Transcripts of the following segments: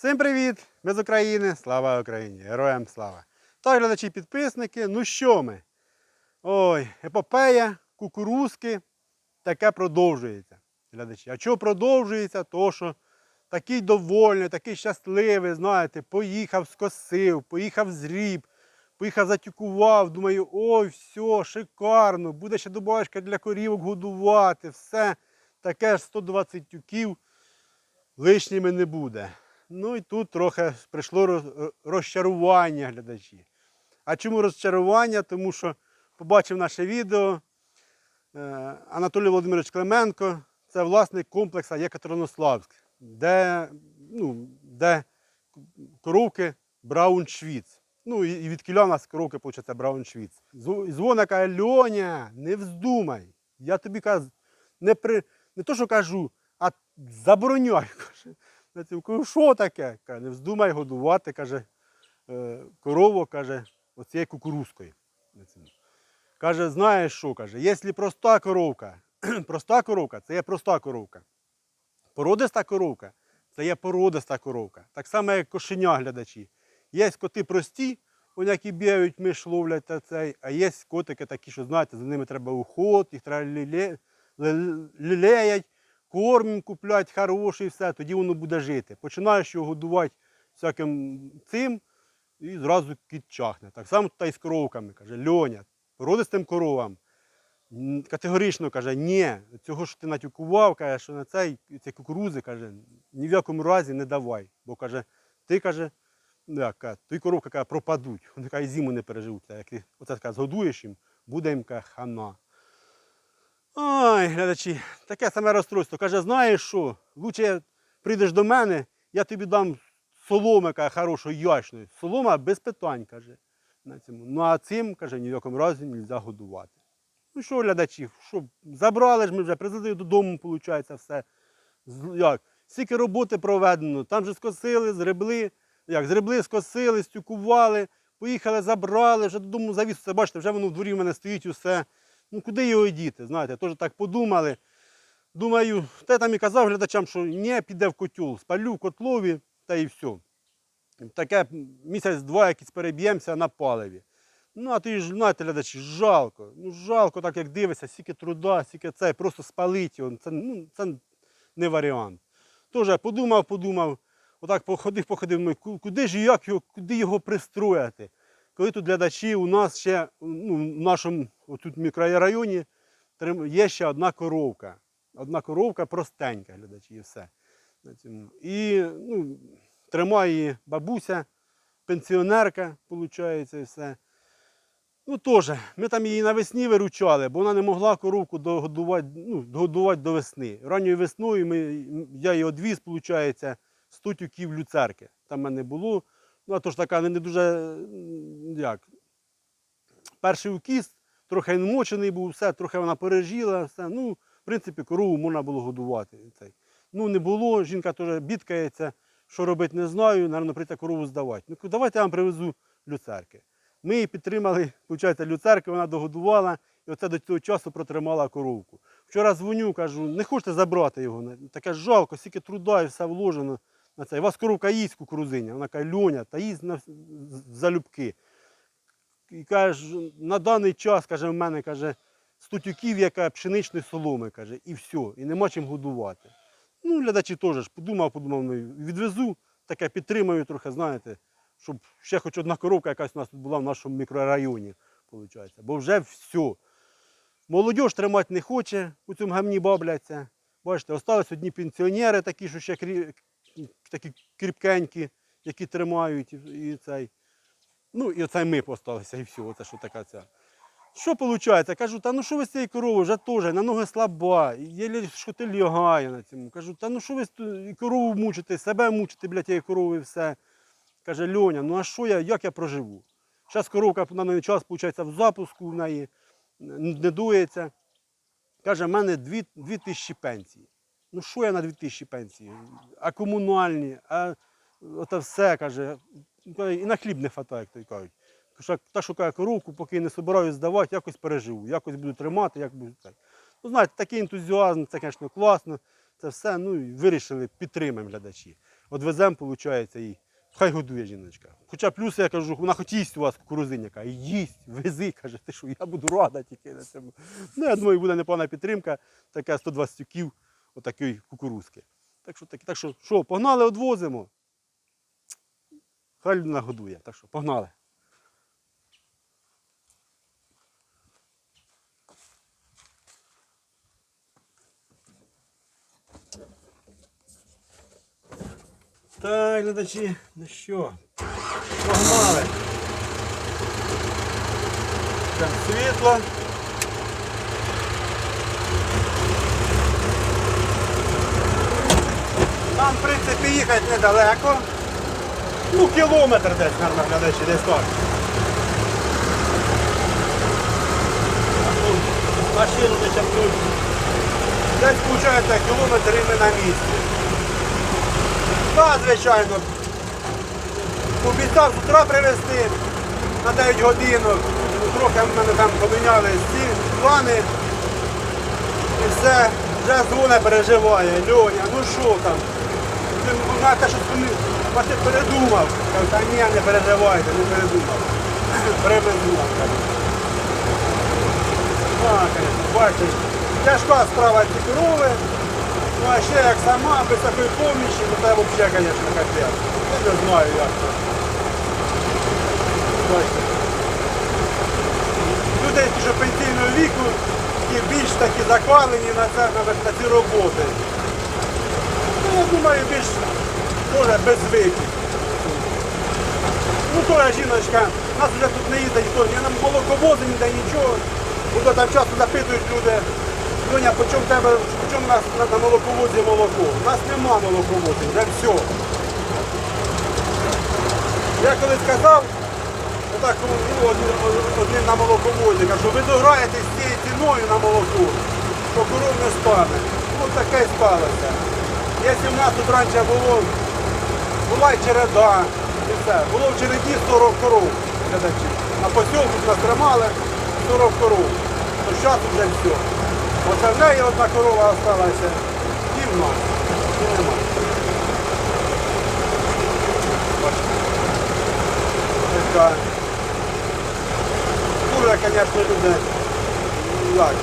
Всім привіт! Ми з України. Слава Україні! Героям слава! Та глядачі підписники. Ну що ми? Ой, епопея, кукурузки. Таке продовжується. Глядачі. А чого продовжується? То що такий довольний, такий щасливий, знаєте, поїхав, скосив, поїхав зріб, поїхав затюкував. Думаю, ой, все, шикарно, буде ще добавочка для корівок годувати, все. Таке ж 120 тюків лишніми не буде. Ну і тут трохи прийшло розчарування глядачі. А чому розчарування? Тому що побачив наше відео е, Анатолій Володимирович Клименко, це власник комплексу Єкатеринославськ, де, ну, де коровки Брауншвіц. Ну і від кіля у нас коровки, виходить, Брауншвіц. Зв- Дзвона каже, Льоня, не вздумай. Я тобі кажу, не, при, не то, що кажу, а забороняю. Я кажу, що таке? Каже, не вздумай годувати, каже, е, корову, каже, оцією кукурузкою. Каже, знаєш що, каже, якщо проста коровка, проста коровка, це є проста коровка. Породиста коровка це є породиста коровка. Так само, як кошеня глядачі. Є коти прості, вони які бігають, миш ловлять та цей, а є котики такі, що знаєте, за ними треба уход, їх треба лілеять, корм куплять хороший, все, тоді воно буде жити. Починаєш його годувати всяким цим, і зразу кіт чахне. Так само та й з коровками, каже, Льоня, породистим коровам. Категорично каже, ні, цього що ти натюкував, каже, що на цей ці кукурузи, каже, ні в якому разі не давай. Бо каже, ти каже, ну, як, той коровка каже, пропадуть. Вони каже, зиму не переживуть. Як ти оце каже, згодуєш їм, буде їм каже, хана. Ой, глядачі, таке саме розстройство. Каже, знаєш що, лучше прийдеш до мене, я тобі дам соломи, каже, хорошої, ячної. Солома без питань, каже. На цьому. Ну а цим, каже, ні в якому разі не можна годувати. Ну що, глядачі, що, забрали ж ми вже, привезли додому, виходить, все. Як? Скільки роботи проведено, там же скосили, зребли, як, зребли, скосили, стюкували, поїхали, забрали, вже додому завіз, все, бачите, вже воно в дворі в мене стоїть усе. Ну куди його діти? Знаєте, теж так подумали. Думаю, та я там і казав глядачам, що ні, піде в котел, спалю в котлові та і все. Таке місяць-два якісь переб'ємося на паливі. Ну, а ти ж знаєте, глядачі, жалко. Ну, жалко, так як дивишся, стільки труда, стільки це, просто спалить його. Це, ну, це не варіант. Тож подумав, подумав, отак походив, походив, куди ж як його, куди його пристроїти? Коли тут глядачі, у нас ще ну, в нашому отут мікрорайоні є ще одна коровка. Одна коровка простенька, глядачі, і все. І ну, тримає її бабуся, пенсіонерка, виходить, і все. Ну теж, ми там її навесні виручали, бо вона не могла коровку догодувати, ну, догодувати до весни. Ранньою весною ми, я її одвіз, виходить, 100 тюків люцерки. Там мене було. Ну, а ж така не, дуже, як, перший укіс, трохи намочений був, все, трохи вона пережила, все. Ну, в принципі, корову можна було годувати. Цей. Ну, не було, жінка теж бідкається, що робити не знаю, напевно, прийти корову здавати. Ну, давайте я вам привезу люцерки. Ми її підтримали, виходить, люцерки, вона догодувала, і оце до цього часу протримала коровку. Вчора дзвоню, кажу, не хочете забрати його. Таке жалко, стільки труда і все вложено на це. Вас коровка їсть кукурузиня. Вона каже, Льоня, та їсть на залюбки. І каже, на даний час, каже, в мене каже, 100 яка пшеничної соломи, каже, і все, і нема чим годувати. Ну, глядачі теж подумав, подумав, ну, відвезу, таке підтримаю трохи, знаєте, щоб ще хоч одна коровка якась у нас тут була в нашому мікрорайоні, виходить. Бо вже все. Молодь тримати не хоче, у цьому гамні бабляться. Бачите, остались одні пенсіонери такі, що ще. Такі кріпкенькі, які тримають і, цей. Ну, і оце ми посталися, і все, оце що така ця. Що виходить? Кажу, та ну що ви з цією коровою, вже теж, на ноги слаба, єлі що ти лягає на цьому. Кажу, та ну що ви і корову мучите, себе мучите, блядь, тієї корови і все. Каже, Льоня, ну а що я, як я проживу? Зараз коровка на даний час, виходить, в запуску в неї, не дується. Каже, в мене дві, дві тисячі пенсії. Ну що я на дві тисячі пенсії? А комунальні, а оце все, каже, і на хліб не хватає, як то й кажуть. Та шукає коровку, поки не собираюсь здавати, якось переживу, якось буду тримати, як буду так. Ну, знаєте, такий ентузіазм, це, звісно, класно, це все, ну і вирішили, підтримаємо глядачі. Одвеземо, виходить, і хай годує жіночка. Хоча плюс я кажу, вона хоч їсть у вас кукурузиняка, їсть, вези, каже, ти що, я буду рада тільки на цьому. Ну, я думаю, буде непогана підтримка, така 120 тюків отакої кукурузки. Так що, так, так що, що, погнали, одвозимо. Хай людина годує. Так що, погнали. Так, глядачі, ну що, погнали. Там світло. Нам, в принципі, їхати недалеко. Ну, кілометр десь, гарно глядачі, десь так. Машину не чаплють. Десь, виходить, кілометр і ми на місці. Так, звичайно. Обіцяв з утра привезти на 9 годинок. Трохи в мене там поміняли ці плани. І все, вже дзвоне переживає. Льоня, ну що там? Ти на те, що ти передумав. Та ні, не переживайте, не передумав. Так, бачиш, тяжка справа ці корови. Ну а ще як сама, без такої помічі, ну це взагалі, звісно, капець. Я не знаю як це. Люди, що пенсійного віку, і більш такі заквалені на, це, на ці роботи. Ну, я думаю, більш теж без звиків. Ну, то жіночка, нас вже тут не їздить ніхто, ні на молоковози, ніде нічого. Бо там часто запитують люди, Доня, по чому тебе, по чому нас на, молоковозі молоко? У нас нема молоковозів, вже все. Я коли сказав, отак ну, один, один на молоковозі, кажу, ви дограєтесь з цією ціною на молоко, то коров не стане. Ну таке й сталося. Якщо в нас тут раніше було, була й череда, і все. Було в череді 40 коров, глядачі. На посілку нас тримали 40 коров. То зараз вже все. Оце в неї одна корова залишилася, і в нас. І нема. Така. Дуже, звісно, люди. Як?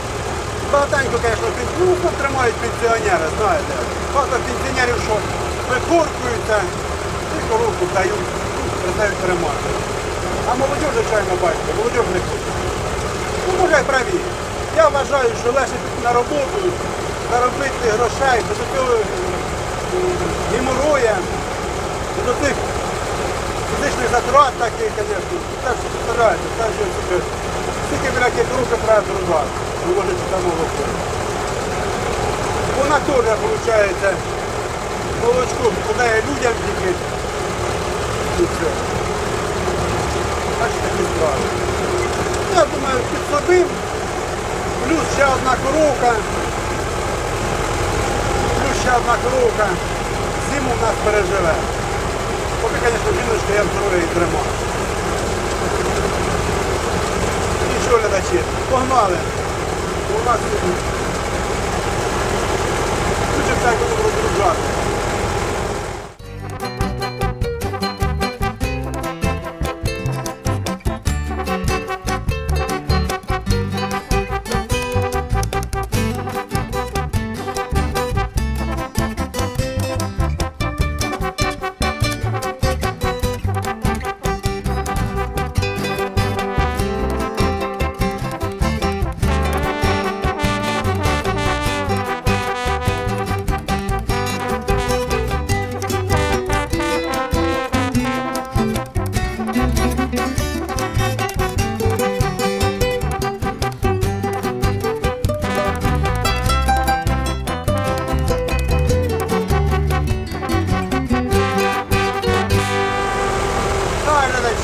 Багатенько, звісно, пен- ну, тримають пенсіонери, знаєте. Багато пенсіонерів, що викоркуються і коровку дають, перестають тримати. А молодь, звичайно, бачите, молодь не хоче. Ну, може, праві. Я вважаю, що легше на роботу, заробити грошей, до цього геморроя, до тих фізичних затрат таких, звісно. Так що стараюся, так що собі. Скільки біля руки треба трудувати, виводити там молоко. Вона теж, виходить, молочко подає людям тільки. Все. Так такі справи. Я думаю, підсобив. Плюс ще одна коровка. Плюс ще одна коровка. Зиму в нас переживе. Поки, звісно, жіночка я здоров'я і тримаю. І що, глядачі, погнали. У нас дуже так будемо розгружати.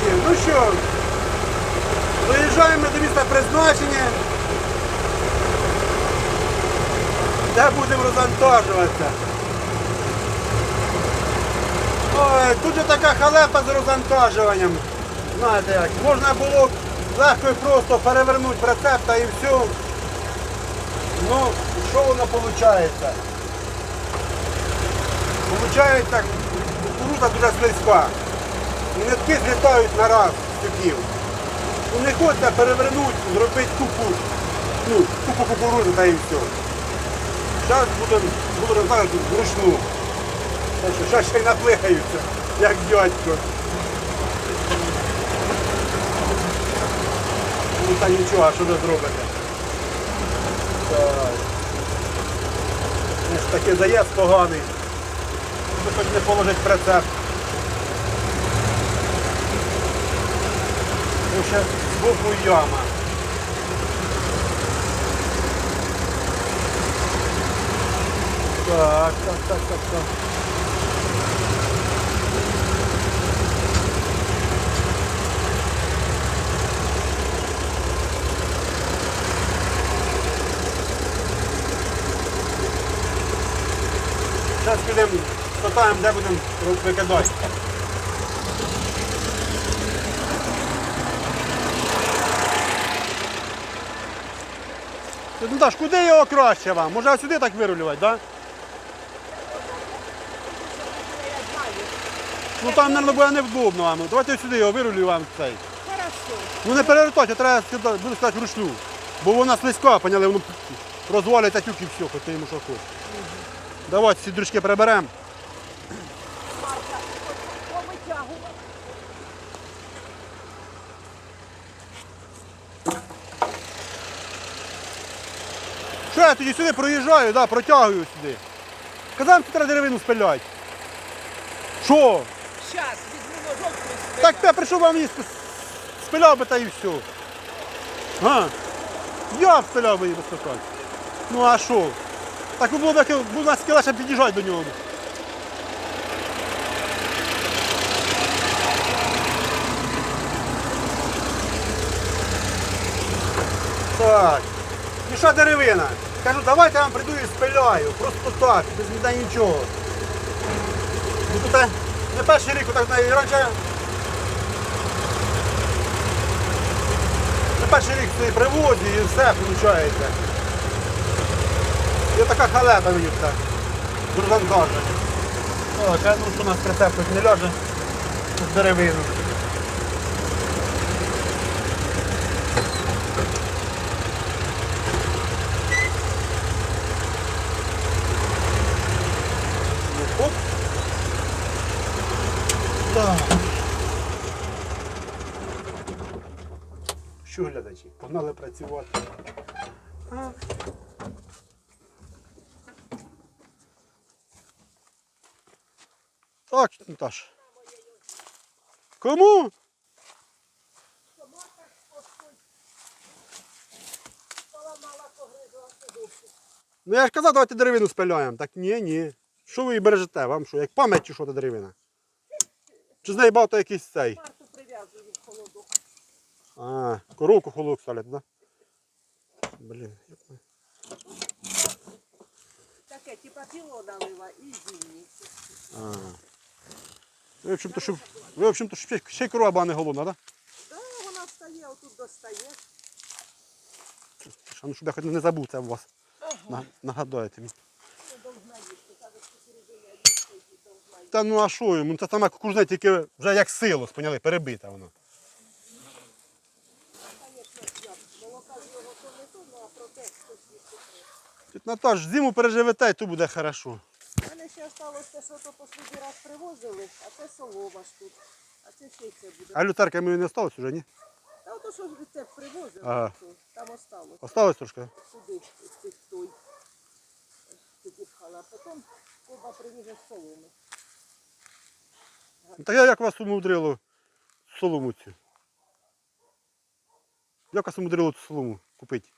Глядачі, ну що, виїжджаємо до міста призначення, де будемо розвантажуватися. Ой, тут же така халепа з розвантажуванням. Знаєте як, можна було легко і просто перевернути прицеп та і все. Ну, що воно виходить? Получається, кукурудза дуже слизька. І нитки злітають на раз тюків. Не хочеться перевернути, зробити купу, ну, купу кукурудзи та і все. Зараз буду, буду розказувати вручну. Так що ще й наплихаються, як дядько. Ну та нічого, а що ви зробите? Так. Такий заїзд поганий. Хоч не положить прицеп. Ось ще збоку яма. Так, так, так, так, так. Зараз підемо, спитаємо, де будемо викидати. Ну так, куди його краще вам? Може сюди так вирулювати, так? Да? Ну там, мабуть, буде невдобно вам. Давайте сюди його вирулюю вам цей. Хорошо. Ну не перевертайте, треба сюди, буду сказати вручну. Бо вона слизька, поняли, воно розвалить тюк і все, хоч ти йому що хочеш. Давайте ці дрючки приберемо. Що тоді сюди проїжджаю, да, протягую сюди. Казав, що треба деревину спиляти. Що? Щас, візьму ножок приспила. Так те прийшов вам її спи- спиляв би та і все. А? Я б спиляв би її без питань. Ну а що? Так би було б як- було нас легше під'їжджати до нього. Так. І що деревина? Кажу, давайте я вам прийду і спиляю. Просто так, без ніде нічого. Ну тут не перший рік, так і раніше. Не перший рік цей привозі і все виходить. І така халепа мені так. Друзан каже. О, ну що у нас прицеп хоч не ляже з деревину. Ну, Оп. Так. Що глядачі? Погнали працювати. Так, Наташ. Кому? Ну я ж казав, давайте деревину спиляємо. Так ні, ні. Що ви її бережете? Вам що, як пам'ять чи що та деревина? Чи з неї багато якийсь цей? Марту прив'язую в холодок. А, коровку холодок ставлять, да? Блін. як ми- Таке, типа піло налила і зимні. А. Ви, в общем-то, щоб, ви, в общем-то, щоб ще- й корова була не голодна, так? Да, вона встає, отут достає. Да? А ну, щоб я хоч не забув це у вас. На- Нагадаєте мені. Не должна їсти. Каже, що середина їсти і должна їсти. Та ну а що йому? Це саме кукурузне, тільки вже як силос, поняли, перебита воно. Молока з його то не то, ну а проте щось. Тут Наташ, зиму переживете, і то буде хорошо. У мене ще осталось те, що то послідній раз привозили, а це солома ж тут. А це ще й це буде. А лютерка мені не осталось вже, ні? Та ото що це привозили, Ага. то там осталось. Осталось трошки? Сюди, із цих той. Підіпхала, а потім коба привіже з соломи. Так я як вас умудрило солому цю? Як вас умудрило цю солому купити?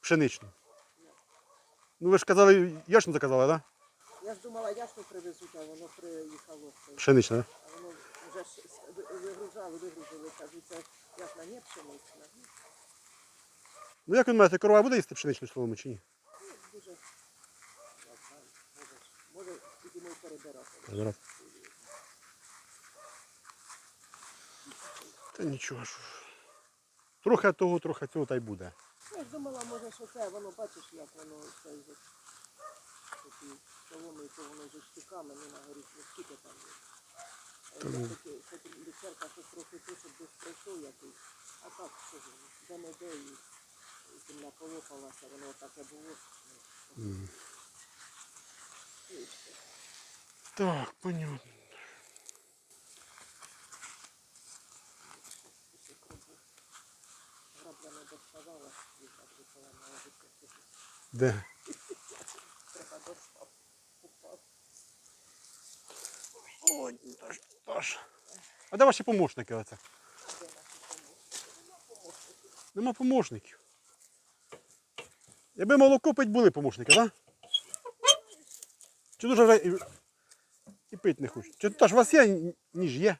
Пшеничну. Ну ви ж казали, яшну заказали, так? Да? Я ж думала, ясно привезуть, а воно приїхало. Пшенична, так? А воно вже ж вигружали, вигрузили, кажуть, це ясна не пшенична. Ну як ви думаєте, корова буде їсти пшеничну солому чи ні? Ну, дуже, я знаю, може, може підемо й перебирати. Та нічого ж. Трохи того, трохи цього та й буде. Я ж думала, може, що це, воно, бачиш, як воно це вже ті соломи, то воно з штуками, не на горі, ну скільки там є. Е, таке, Хоч люцерка щось трохи пише, щоб десь пройшов якийсь, а так, що ж, воно, де не де, і і земля полопалася, воно таке було. ну, і все. Так, понятно. Де? Треба достав. Ой, Даш, Даш. А де ваші помощники оце? Нема помощників. Якби молоко пить були помощники, так? Да? Чи дуже вже і, і пити не хочуть? Чи та у вас є ніж є?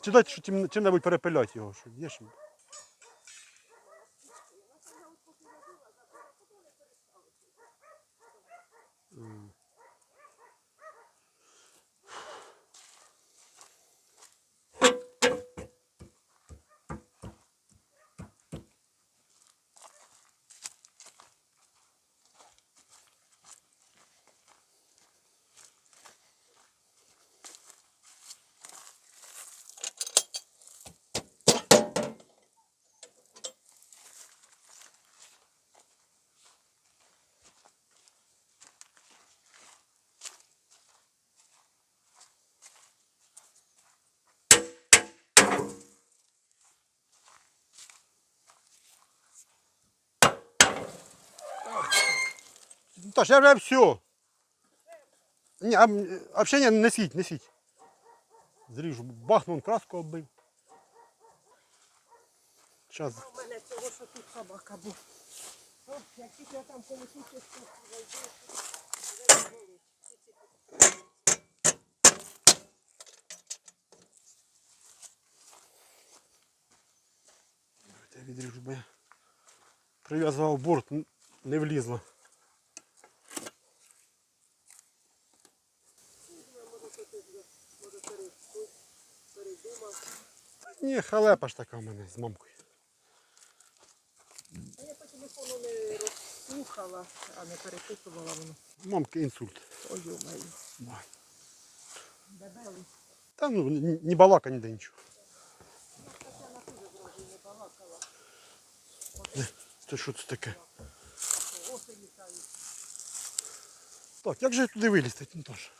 Чи дайте що чим, чим-небудь перепиляти його? Що є що? Тож, я вже все. Ні, а, м, а взагалі не несіть. Зріжу, бахнув краску оббив. Зараз. У мене цього, що тут собака був. Як тільки я там полетів. Я відріжу, бо я прив'язував борт, не влізло. Ні, халепа ж така в мене з мамкою. А я по телефону не розслухала, а не переписувала воно. Мамки інсульт. Ой. Ой. Дебели. Та ну ні балака, ніде нічого. Тетяна не балакала. Це що це таке? Оси літають. Так, як же туди вилізти, Тінтош?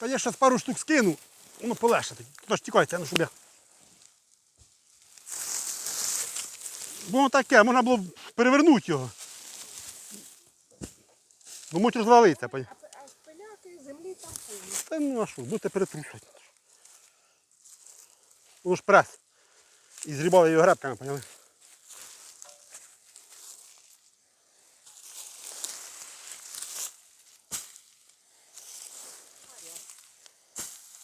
Та я зараз пару штук скину, воно полегше тоді. Тож тікайте, ну щоб я. Воно таке, можна було перевернути його. Муть розвалиться. А, а пиляки землі там повні. Та ну а що, будете перетрушувати. Воно ж прес. І зрібали його гребками, поняли?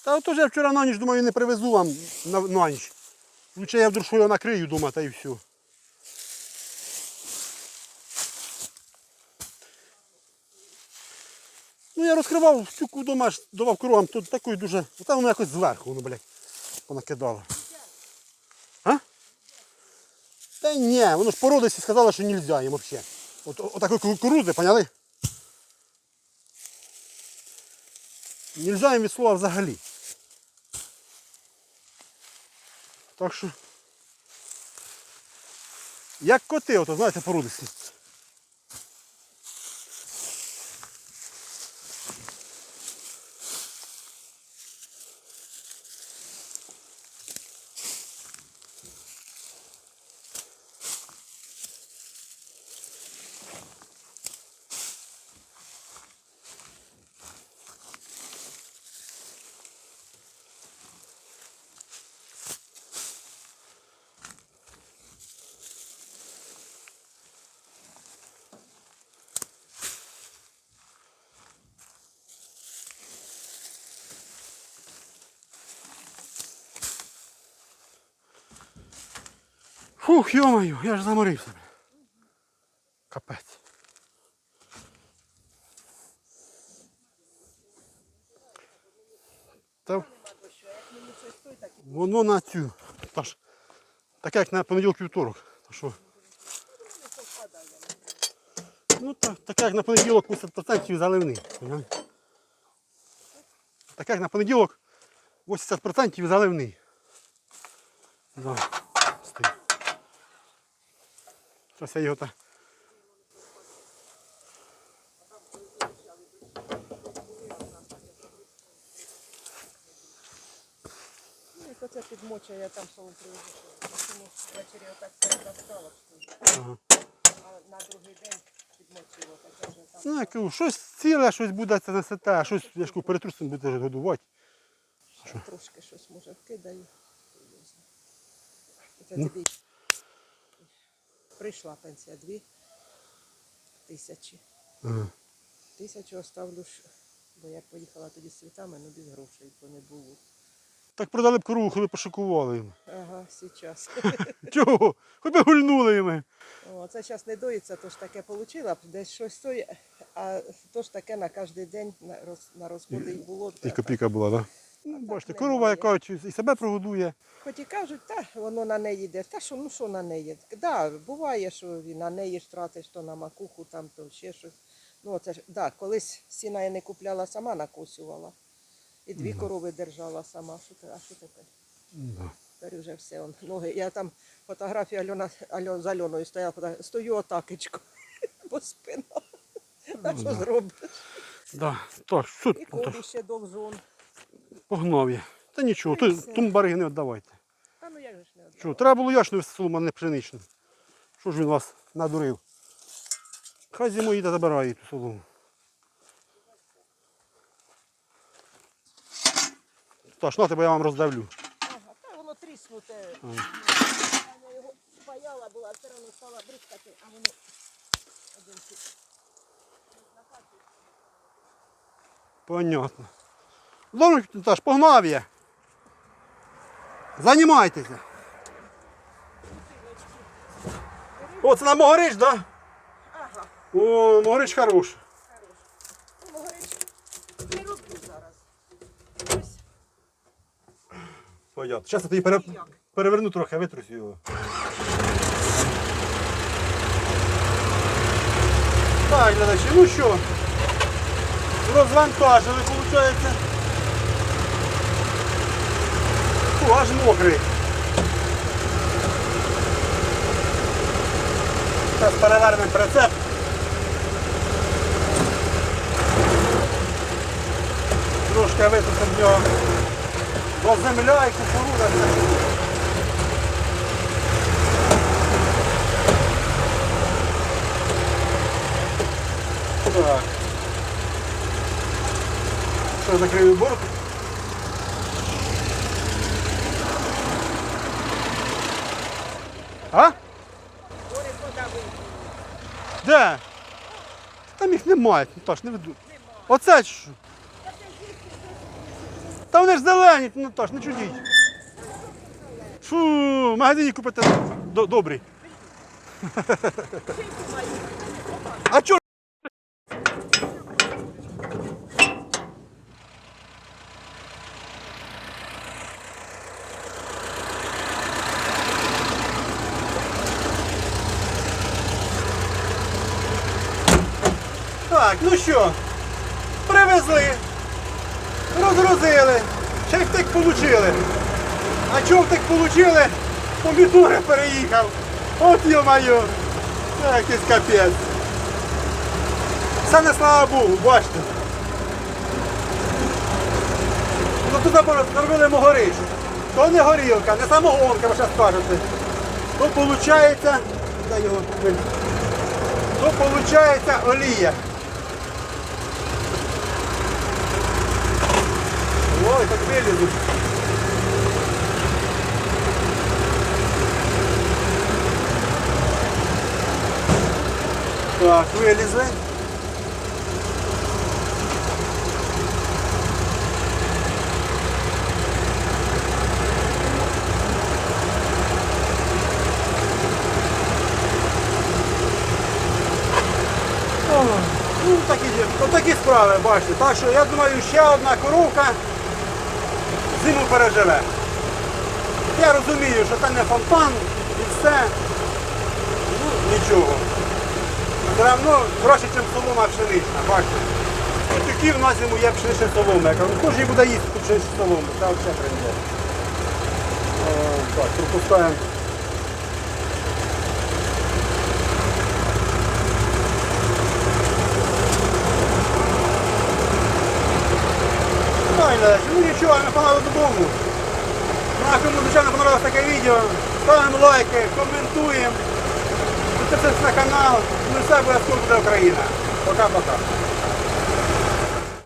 Та ото ж я вчора на ніч думаю, не привезу вам на, на ніч. Лучше я вдруг його накрию дома та і все. Ну я розкривав всю вдома, давав коровам, то такою дуже. Та воно якось зверху воно, блядь, понакидало. А? Та ні, воно ж породисі сказали, що не можна їм взагалі. От, от такої кукурузи, поняли? Нельзя їм від слова взагалі. Так що. Як коти, ото, знаєте, породисті. Фух, ё-моё, я ж заморився. Капець. Та воно на цю. Та ж, таке як на понеділок вівторок. Та що? Ну так, так як на понеділок 80% заливний. Так як на понеділок 80% заливний. Да. Зараз я його так. Ну, оце підмочує, я там солом привезу. Ввечері отак перетаскала, Ага. а на другий день підмочила, там. Ну, я кажу, щось ціле, щось буде це несете, а щось я ж кажу, перетрусом буде годувати. Ще трошки щось може вкидаю. Це тобі прийшла пенсія дві тисячі. Ага. Тисячу оставлю, бо я поїхала тоді з світами, ну без грошей, бо не було. Так продали б корову, коли пошикували їм. Ага, зараз. Чого? Хоч би гульнули їм. О, це зараз не доїться, то ж таке отримала б, десь щось стоїть, а то ж таке на кожен день на, розходи і було. І копійка була, так? Да? Ну, бачите, корова, яка і себе прогодує. Хоч і кажуть, та воно на неї йде. Та що, ну що на неї? Да, буває, що і на неї ж тратиш, то на макуху, там, то ще щось. Ну, це ж, да, колись сіна я не купляла сама, накосювала. І дві корови держала сама. Що, а що тепер? Да. Тепер вже все. Он, ноги. Я там фотографію Альона, Альон, з Альоною стояла, фото- стою отакечко, бо спина. А що зробиш? Да. Так, що І колі ще довжон. Погнав я. Та нічого, то, тому не віддавайте. Та ну як же ж не Що, треба було яшну солома, не пшеничну. Що ж він вас надурив? Хай зимою їде забирає ту солому. Та ж на тебе я вам роздавлю. Ага, та воно тріснуте. Ага. Я його спаяла була, все одно стала бризкати, а воно один тут. Добре, Таш, погнав я. Займайтеся. О, це на Могорич, так? Да? Ага, О, Могорич хороший. хорош. Не роблю зараз. Ось Понятно. Зараз я тоді пере... Переверну трохи, витрусю його. Так, глядачі, ну що, розвантажили, виходить. Фу, аж мокрий. Зараз перевернемо прицеп. Трошки висушимо в нього. Бо земля і кукурудза. Так. Що, закрию борт? А? Де? Там їх немає, Наташ, не веду. Оце що? Та вони ж зелені, Наташ, не чудіть. Фу, в магазині купите до- добрий. А чо? Так, ну що, привезли, розгрузили, ще й втик получили. А чого втик получили? Помідори переїхав. От йо-моє, якийсь капець. Не слава Богу, бачите. Ну тут зробили могориш. То не горілка, не самогонка, ви зараз скажете. То виходить, то виходить олія. Ой, как вылезут. Так, вилізли. О, Ну, такі, такі справи, бачите. Так що я думаю, ще одна коровка Зиму переживемо. Я розумію, що це не фонтан і все. Ну, нічого. все одно краще, ніж солома пшенична, бачите. Петухів на зиму є пшенична солома. Я кажу, ну хто ж її буде їсти пшеничну солому? Це взагалі прийде. Так, пропускаємо. Правильно, ну нічого, не погнали додому. Ну, а кому звичайно понравилось таке відео, ставимо лайки, коментуємо, підписуйтесь на канал, ну все обов'язково буде Україна. Пока-пока.